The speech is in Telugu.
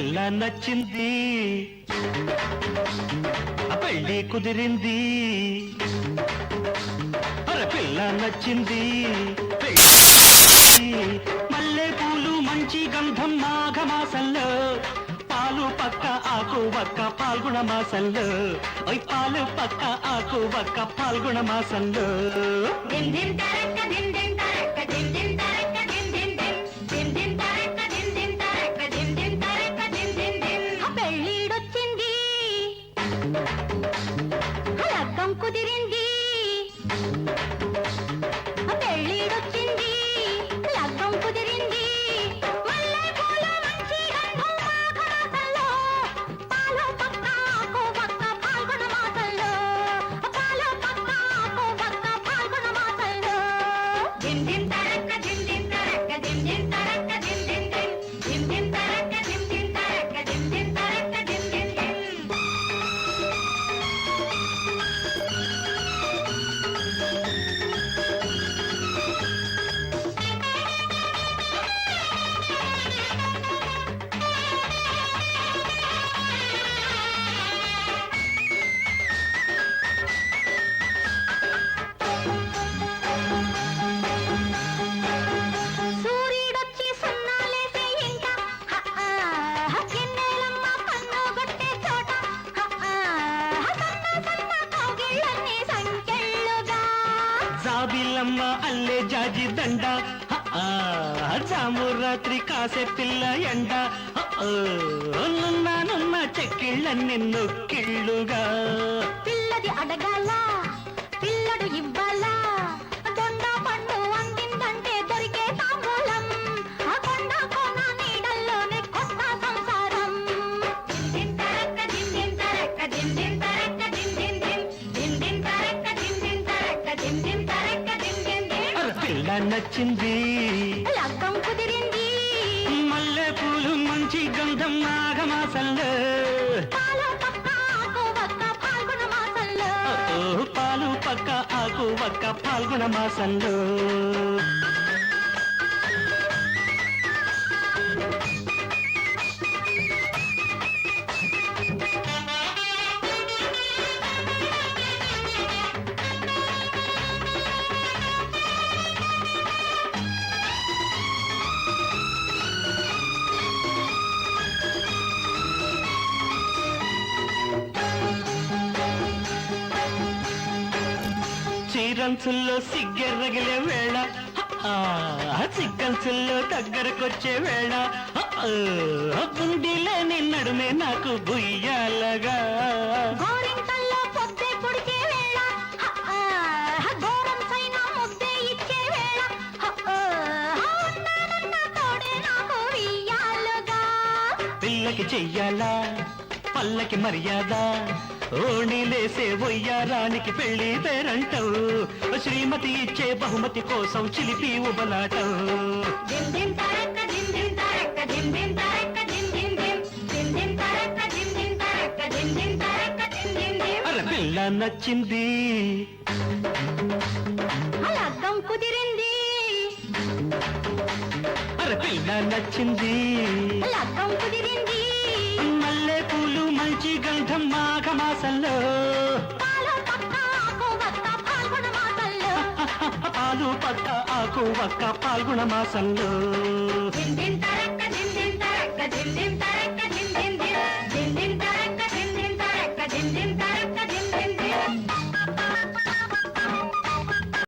పిల్ల నచ్చింది పెళ్ళి కుదిరింది. అర పిల్ల నచ్చింది మల్లె పూలు మంచి గంధం మాఘమాసల్లో పాలు పక్క ఆకు వక్క పాల్గొణ మాసంలో పాలు పక్క ఆకు వక్క పాల్గొణ మాసల్లో జాజి దండ. జాము రాత్రి కాసే పిల్ల ఎండ. నున్నా చెక్కిళ్ళన్ని నొక్కిళ్ళుగా పిల్లది అడగాల పిల్ల నచ్చింది. లగ్గం కుదిరింది. మల్లె పూలు మంచి గంధం నాగమాసంలో పాలు పక్క ఆకు పక్క పాల్గొన మాసంలో రంచుల్లో సిగ్గెర్రగిలే వేళ. సిగ్గల్సుల్లో దగ్గరకొచ్చే వేళ. గుండీలే నిన్నడుమే నాకు బుయ్యాలగా పిల్లకి చెయ్యాలా? పల్లకి మర్యాద? ఓణిలేసే ఒయ్యారానికి పెళ్ళి పేరంటూ. శ్రీమతి ఇచ్చే బహుమతి కోసం చిలిపి ఉబలాట అరే పిల్ల నచ్చింది. లగ్గం కుదిరింది. అరే పిల్ల నచ్చింది. లగ్గం కుదిరింది. గంధం మాఘమాసంలో. పాలు పక్క ఆకు వక్క పాల్గొన మాసంలో